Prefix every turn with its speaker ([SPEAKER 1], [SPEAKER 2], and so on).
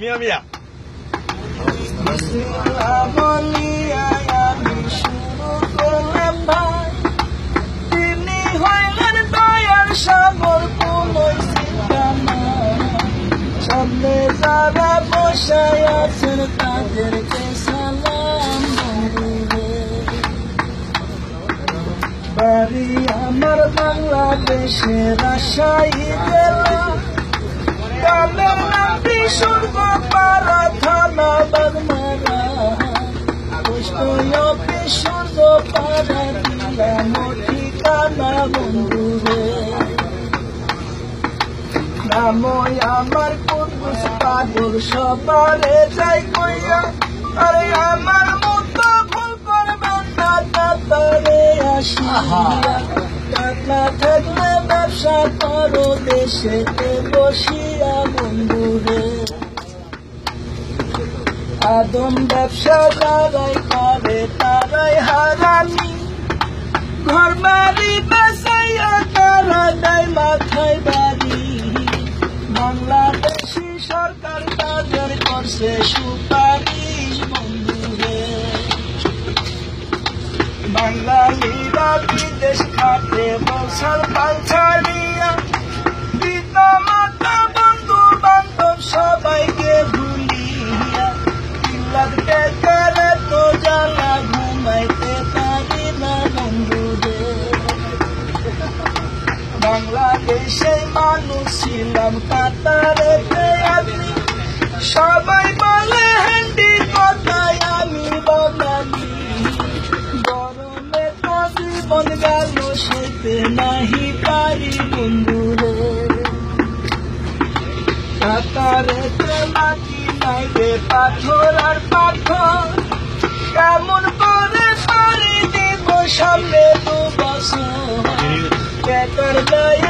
[SPEAKER 1] মিয়া মিয়া।
[SPEAKER 2] সামনে যারা বসায় আছেন তাদেরকে সালাম বাড়ি আমার বাংলাদেশে রাজশাহী জেলা। নামই আমার কুন্দুস পাগল সবারে যাই কইয়া আরে আমার মতো ভুল করবেন না তাড়াতাড়ি আসিয়া টাকা থাকলে ব্যবসা করো দেশেতে বসিয়া বন্ধুরে। আদম ব্যবসা যারাই করে তারাই হারামি। ঘর বাড়ি বাসাইয়া তারা দেয় মাথায় বাড়ি। বাংলাদেশি সরকার তাদের করছে সুপারিশ, বন্ধুরে। বাঙালিরা বিদেশ খাতে বছর পাল বাংলাদেশে মানুষ ছিলাম কাতারেতে আমি। সবাই বলে হ্যান্ডি কথায় আমি গরমে তো জীবন গেল নাহি পারি বন্ধুরে কাতারেতে মাটি নাই রে পাথর আর পাথর। কেমন করে পারি দিব সামনে দু বছর? বেকার গায়ে